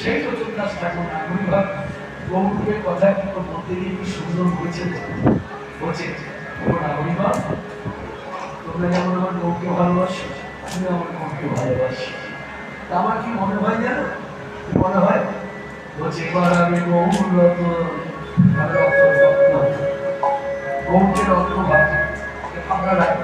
সেই রচনদাস ঠাকুর নাগরিকভাব গৌরবের কথা কিন্তু গিয়ে কি সুন্দর বলছে ও নাগরিকভাব তোমরা যেমন আমার গৌকে ভালোবাসো আমি আমার গৌকে ভালোবাসি। তা আমার কি মনে হয় জানো? মনে হয়? বলছে, এবার আমি গৌরত গৌরকে রত্ন ভাবি আমরা রাখি।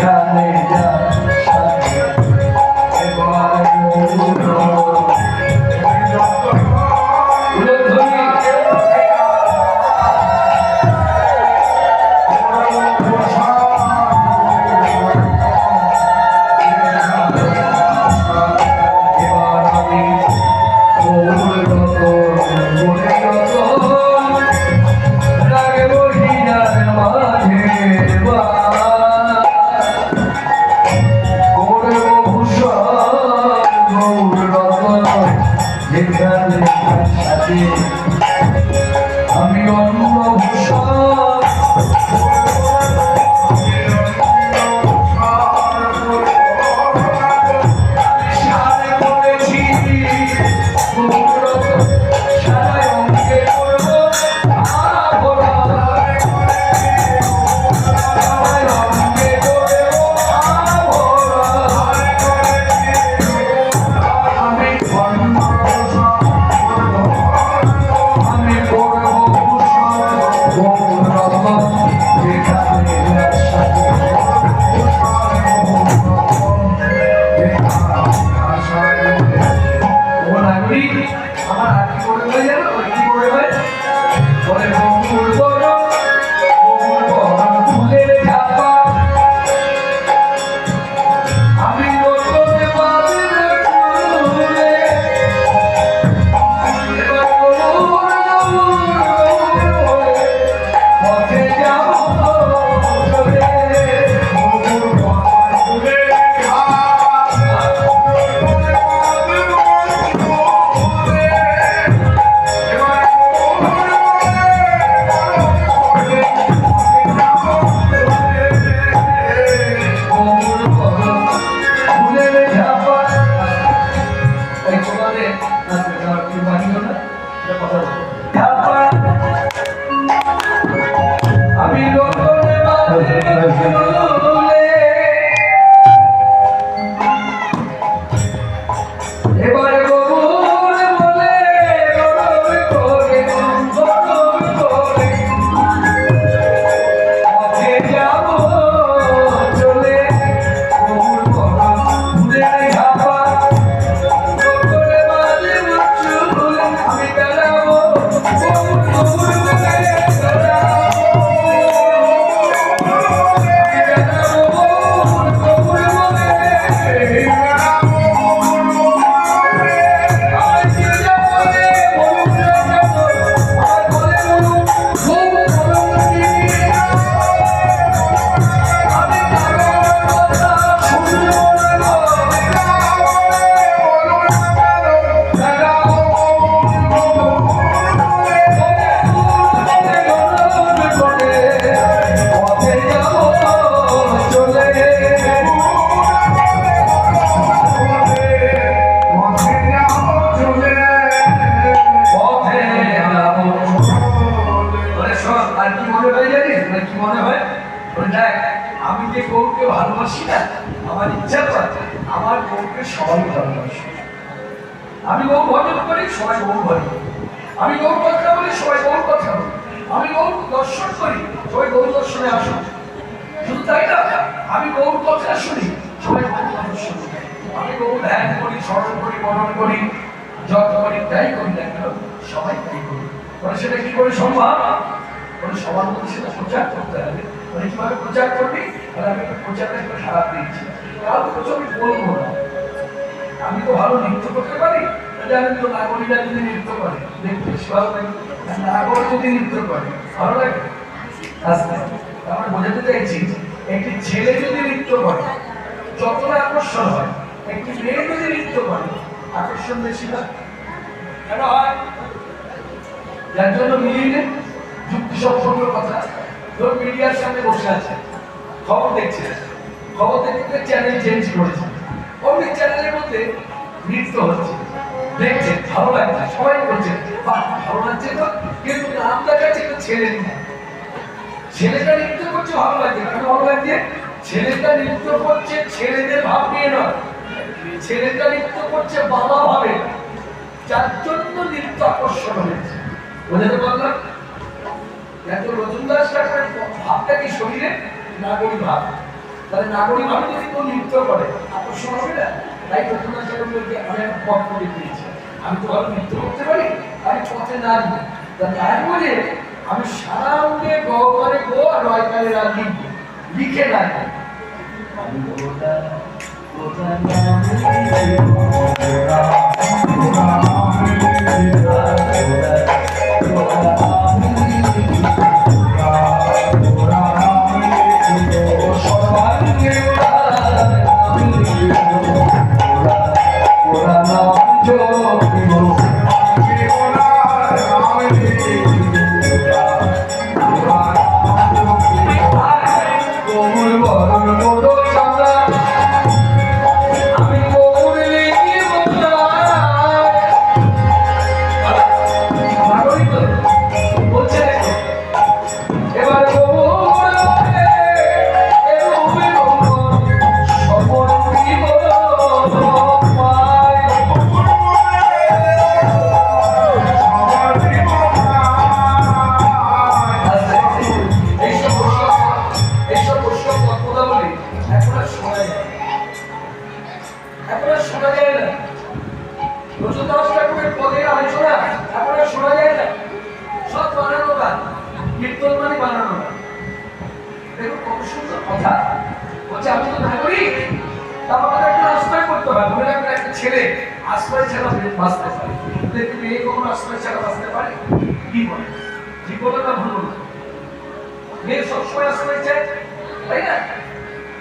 kind lady does. আমার আর কি করে হয় জানো ওই কি করে হয় বলে বঙ্গুর বড় বঙ্গুর এটা কথা বলো। ঝাপা আমি গৌর ভজন করি, সবাই গৌর ভজন আমি গৌর কথা বলি, সবাই গৌর কথা বলি। আমি গৌর দর্শন করি, সবাই গৌর দর্শনে আসুন শুধু তাই না, আমি গৌর কথা শুনি, সবাই গৌর কথা শুনি। আমি গৌর ধ্যান করি, স্মরণ করি, মনন করি, যত করি, তাই করি না কেন, সবাই তাই করি। মানে সেটা কি করে সম্ভব? মানে সবার মধ্যে সেটা প্রচার করতে হবে। মানে কীভাবে প্রচার করবি? মানে আমি প্রচারটা একটু খারাপ দিচ্ছি। কারণ কিছু আমি বলব না। তো ভালো নৃত্য করতে পারি? তাহলে তো নাগরিকরা যদি নৃত্য করে, দেখতে ভালো লাগে। নাগর যদি নৃত্য করে, ভালো লাগে। আস্তে আমরা বোঝাতে চাইছি, একটি ছেলে যদি নৃত্য করে, যতটা আকর্ষণ হয়, একটি মেয়ে যদি নৃত্য করে, আকর্ষণ বেশি হয়? কেন হয়? যার জন্য মিলিয়ে যুক্তি সম্পন্ন কথা। ধর মিডিয়ার সামনে বসে আছে, খবর দেখছে। খবর দেখতে চ্যানেল চেঞ্জ করেছে। অনেক চ্যানেলের মধ্যে নৃত্য হচ্ছে। দেখছে ভালো লাগছে সবাই বলছে, বাহ, ভালো লাগছে তো, কিন্তু নাম দেখাচ্ছে একটা ছেলে ছেলেটা নৃত্য করছে ভালো লাগছে কেন ভালো লাগছে ছেলেটা নৃত্য করছে ছেলেদের ভাব নিয়ে নয়। ছেলেটা নৃত্য করছে বাবা ভাবে। যার জন্য নৃত্য আকর্ষণ হয়েছে। বোঝাতে পারলাম? এত রজনদাস ঠাকুরের ভাবটা কি শরীরে? নাগরিক ভাব। তাহলে নাগরিক ভাবে যদি কেউ নৃত্য করে, আকর্ষণ হবে না? তাই বলতে আমি একটা পথ করে দিয়েছি আমি তো ভালো নৃত্য করতে পারি আমি পথে নাচবো তা তাই বলে, আমি সারা অঙ্গে গ করে গো আর রয় কালে রাগ লিখব লিখে রাখব। আমি গোটা গোটা আমি কীর্তন মানে বানানো দেখুন কত সুন্দর কথা। বলছে, আমি তো নাগরিক। আমাকে একটা আশ্রয় করতে হবে। মনে রাখবেন একটা ছেলে আশ্রয় ছাড়া বাঁচতে পারে কিন্তু মেয়ে কখনো আশ্রয় ছাড়া বাঁচতে পারে? কি বলে? না ভুল মেয়ে সবসময় আশ্রয় চায়, তাই না?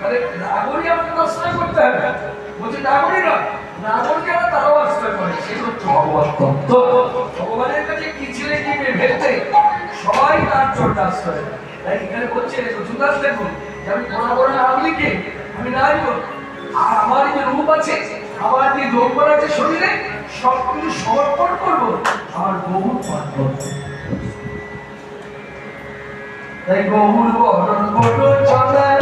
মানে নাগরিক আশ্রয় করতে হবে। বলছে, নাগরিক তারাও আশ্রয় করে। হচ্ছে ভগবান। ভগবানের কাছে কি ছেলে কি মেয়ে ভেবতে সবাই তার জন্য আশ্রয়। তাই এখানে বলছে রসুদাস দেখুন আমি বড় বড় নাম লিখে আমি নাচব আর আমার যে রূপ আছে, আমার যে যৌবন আছে শরীরে সব কিছু সমর্পণ করব, আমার বহু পাঠ করব তাই বহুর বরণ বড় চলার